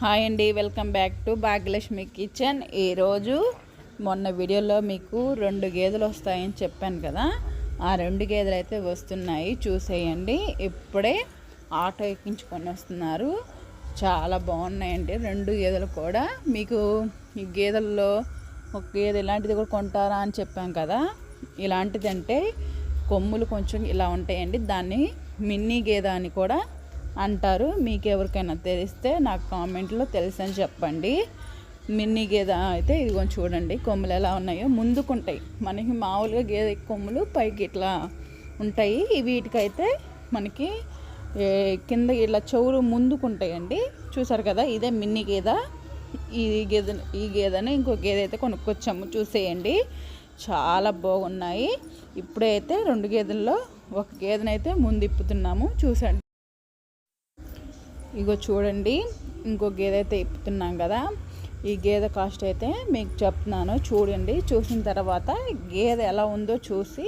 Hi అండి welcome back to Bhagyalakshmi kitchen. ఈరోజు మొన్న వీడియోలో మీకు రెండు గేదెలు వస్తాయని చెప్పాను కదా. ఆ రెండు గేదెలు అయితే వస్తున్నాయి చూసేయండి. ఇప్పుడే ఆటో ఎక్కించుకొని వస్తున్నారు. చాలా బాగున్నాయండి రెండు గేదెలు కూడా. మీకు ఈ గేదెల్లో ఒక గేదె ఇలాంటిది కూడా కొంటారా అని చెప్పాం కదా. ఇలాంటిది అంటే కొమ్ములు కొంచెం ఇలా ఉంటాయండి. దాన్ని మిన్నీ గేదె అని కూడా అంటారు. మీకు ఎవరికైనా తెలిస్తే నాకు కామెంట్లో తెలుసని చెప్పండి. మిన్ని గేదె అయితే ఇదిగో చూడండి కొమ్ములు ఎలా ఉన్నాయో. ముందుకుంటాయి. మనకి మామూలుగా గేదె కొమ్ములు పైకి ఇట్లా ఉంటాయి. వీటికైతే మనకి కింద ఇట్లా చెవులు ముందుకుంటాయండి. చూసారు కదా ఇదే మిన్ని గేదె. ఈ గేదె ఈ గేదెని ఇంకో గేదె అయితే కొనుక్కొచ్చాము. చూసేయండి. చాలా బాగున్నాయి. ఇప్పుడైతే రెండు గేదెల్లో ఒక గేదెనైతే ముందు ఇప్పుతున్నాము చూసండి ఇగో చూడండి ఇంకో గేదె అయితే ఇప్పుతున్నాం కదా. ఈ గేదె కాస్ట్ అయితే మీకు చెప్తున్నాను చూడండి. చూసిన తర్వాత గేదె ఎలా ఉందో చూసి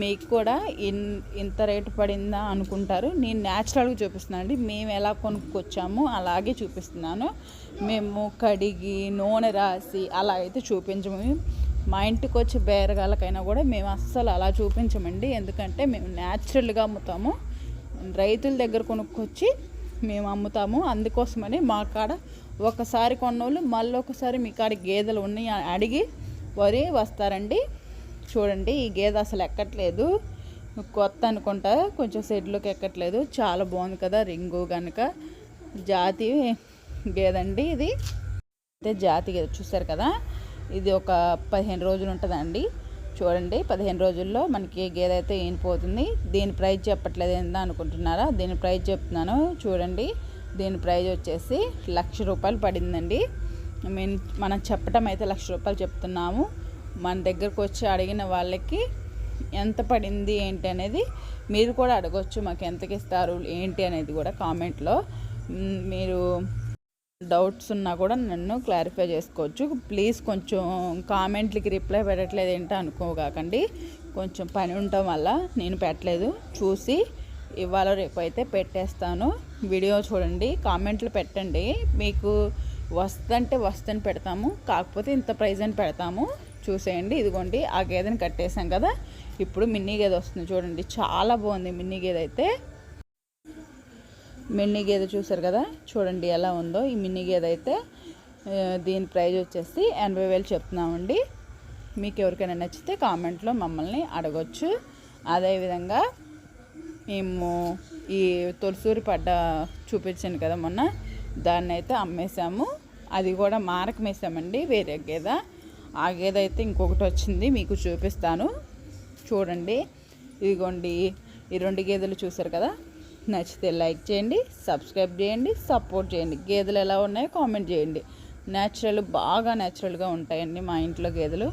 మీకు కూడా ఇన్ ఇంత రేటు పడిందా అనుకుంటారు. నేను న్యాచురల్గా చూపిస్తున్నాను అండి. మేము ఎలా కొనుక్కొచ్చామో అలాగే చూపిస్తున్నాను. మేము కడిగి నూనె రాసి అలా అయితే చూపించము. మా ఇంటికి వచ్చే బేరగాళ్ళకైనా కూడా మేము అస్సలు అలా చూపించమండి. ఎందుకంటే మేము న్యాచురల్గా అమ్ముతాము. రైతుల దగ్గర కొనుక్కొచ్చి మేము అమ్ముతాము. అందుకోసమని మా కాడ ఒకసారి కొన్నోళ్ళు మళ్ళీ ఒకసారి మీ కాడ గేదెలు ఉన్నాయి అని అడిగి వరి వస్తారండి. చూడండి ఈ గేదె అసలు ఎక్కట్లేదు. కొత్త అనుకుంటా కొంచెం సెడ్లోకి ఎక్కట్లేదు. చాలా బాగుంది కదా రింగు కనుక జాతి గేదండి ఇది. అయితే జాతి గేదె చూసారు కదా? ఇది ఒక పదిహేను రోజులు ఉంటుందండి. చూడండి పదిహేను రోజుల్లో మనకి గేదె అయితే ఈనిపోతుంది. దీని ప్రైజ్ చెప్పట్లేదు ఏందా అనుకుంటున్నారా? దీని ప్రైజ్ చెప్తున్నాను. చూడండి దీని ప్రైజ్ వచ్చేసి లక్ష రూపాయలు పడిందండి. మీన్ మనం చెప్పటం అయితే లక్ష రూపాయలు చెప్తున్నాము. మన దగ్గరకు వచ్చి అడిగిన వాళ్ళకి ఎంత పడింది ఏంటి అనేది మీరు కూడా అడగొచ్చు. మాకు ఎంతకి ఇస్తారు ఏంటి అనేది కూడా కామెంట్లో. మీరు డౌట్స్ ఉన్నా కూడా నన్ను క్లారిఫై చేసుకోవచ్చు. ప్లీజ్ కొంచెం కామెంట్లకి రిప్లై పెట్టట్లేదు ఏంటో అనుకోగాకండి. కొంచెం పని ఉండటం వల్ల నేను పెట్టలేదు. చూసి ఇవాళ రేపు అయితే పెట్టేస్తాను. వీడియో చూడండి కామెంట్లు పెట్టండి. మీకు వస్తుందంటే వస్తుందని పెడతాము కాకపోతే ఇంత ప్రైజ్ అని పెడతాము. చూసేయండి ఇదిగోండి ఆ గేదెని కట్టేసాం కదా. ఇప్పుడు మిన్నీ గేదె వస్తుంది చూడండి. చాలా బాగుంది మిన్నీ గేదె అయితే. మిన్నీ గేదె చూసారు కదా? చూడండి ఎలా ఉందో. ఈ మిన్నీ గేదె అయితే దీని ప్రైజ్ వచ్చేసి ఎనభై వేలు చెప్తున్నామండి. మీకు ఎవరికైనా నచ్చితే కామెంట్లో మమ్మల్ని అడగొచ్చు. అదేవిధంగా మేము ఈ తొలసూరి పడ్డ చూపించాను కదా మొన్న దాన్ని అయితే అమ్మేశాము. అది కూడా మారకమేసామండి వేరే గేదె. ఆ గేదె అయితే ఇంకొకటి వచ్చింది మీకు చూపిస్తాను. చూడండి. ఇదిగోండి ఈ రెండు గేదెలు చూసారు కదా? నచ్చితే లైక్ చేయండి సబ్స్క్రైబ్ చేయండి సపోర్ట్ చేయండి. గేదెలు ఎలా ఉన్నాయో కామెంట్ చేయండి. న్యాచురల్ బాగా న్యాచురల్గా ఉంటాయండి మా ఇంట్లో గేదెలు.